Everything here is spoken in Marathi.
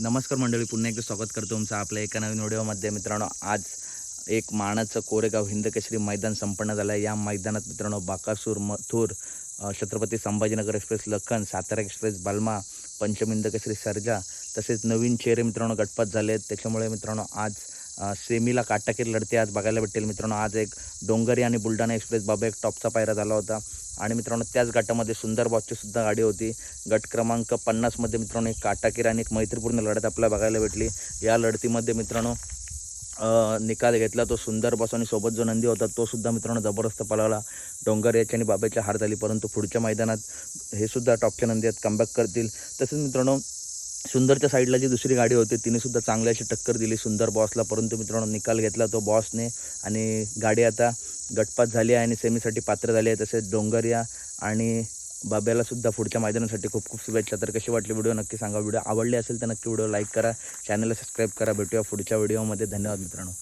नमस्कार मंडळी पुन्हा एकदा स्वागत करतो तुमचं आपल्या एका नवीन व्हिडिओमध्ये. मित्रांनो आज एक मानाचं कोरेगाव हिंदकेसरी मैदान संपन्न झालं आहे. या मैदानात मित्रांनो बाकासूर मथुर छत्रपती संभाजीनगर एक्सप्रेस लखन सातारा एक्सप्रेस बालमा पंचम हिंदकेसरी सर्जा तसेच नवीन चेहरे मित्रांनो गटपात झाले आहेत. त्याच्यामुळे मित्रांनो आज सेमीला काटाकीर लढते आज बघायला भेटेल मित्रांनो आज एक डोंगरी आणि बुलढाणा एक्सप्रेस बाबा एक टॉपचा पायरा झाला होता. आणि मित्रांनो त्याच गटामध्ये सुंदर बॉसची सुद्धा गाडी होती. गट क्रमांक पन्नासमध्ये मित्रांनो एक काटाकीर आणि एक मैत्रीपूर्ण लढत आपल्याला बघायला भेटली. या लढतीमध्ये मित्रांनो निकाल घेतला. तो सुंदर बॉस आणि सोबत जो नंदी होता तो सुद्धा मित्रांनो जबरदस्त पळाला. डोंगर याची आणि बाबाची हार झाली. परंतु पुढच्या मैदानात हे सुद्धा टॉपच्या नंदी आहेत कमबॅक करतील. तसेच मित्रांनो सुंदरच्या साईडला जी दुसरी गाडी होती तिने सुद्धा चांगली अशी टक्कर दिली सुंदर बॉसला. परंतु मित्रांनो निकाल घेतला तो बॉसने आणि गाडी आता गटपात झाली आहे आणि सेमीसाठी पात्र झाली आहे. तसेच डोंगरिया आणि बाब्याला सुद्धा पुढच्या मैदानासाठी खूप खूप शुभेच्छा. तर कशी वाटली व्हिडिओ नक्की सांगा. व्हिडिओ आवडली असेल तर नक्की व्हिडिओ लाईक करा. चॅनलला सबस्क्राईब करा. भेटूया पुढच्या व्हिडिओमध्ये. धन्यवाद मित्रांनो.